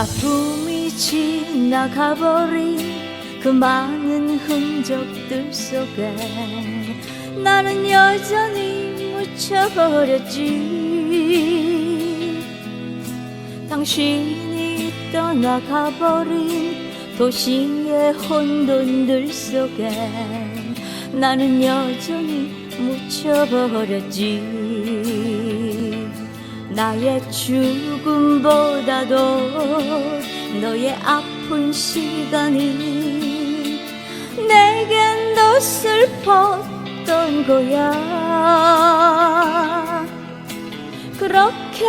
아픔이 지나가버린 그 많은 흔적들 속에 나는 여전히 묻혀버렸지. 당신이 떠나가버린 도시의 혼돈들 속에 나는 여전히 묻혀버렸지 나의 죽음보다도 너의 아픈 시간이 내겐 더 슬펐던 거야. 그렇게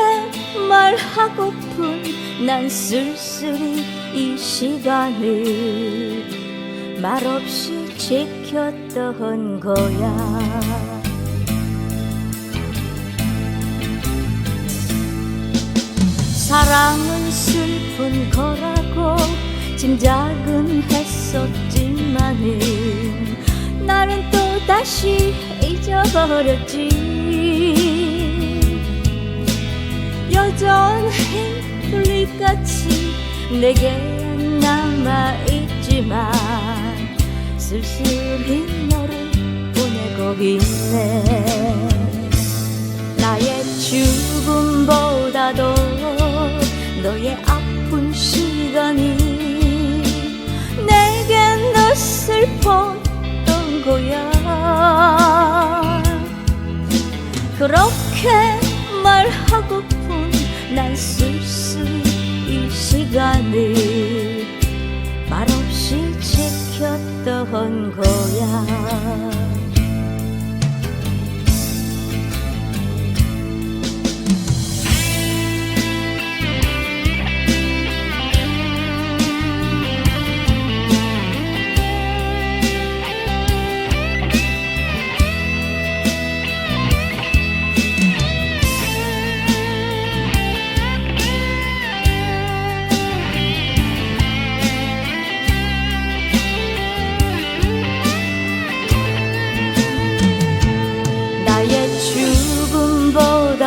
말하고픈 난 쓸쓸히 이 시간을 말없이 지켰던 거야 사랑은 슬픈 거라고 짐작은 했었지만은 나는 또 다시 잊어버렸지. 여전히 불빛같이 내게 남아있지만 쓸쓸히 너를 보내고 있네 그렇게 말하고픈 난 쓸쓸히 이 시간을 말없이 지켰던 거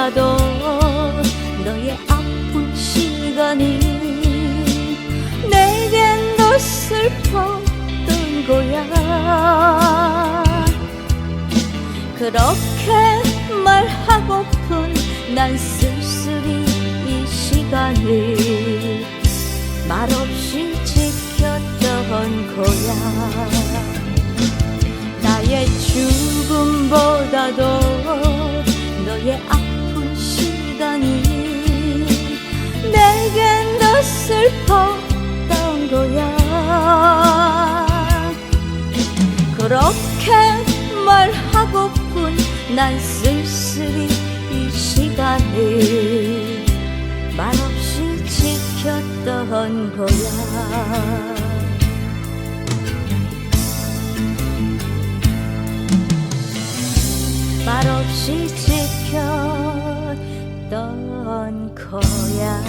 죽음보다도 너의 아픈 시간이 내겐 더 슬펐던 거야. 그렇게 말하고픈 난 쓸쓸히 이 시간을 말없이 지켰던 거야. 나의 죽음보다도 너의 그렇게 말하고픈 난 쓸쓸히 이 시간을 말없이 지켰던 거야. 말없이 지켰던 거야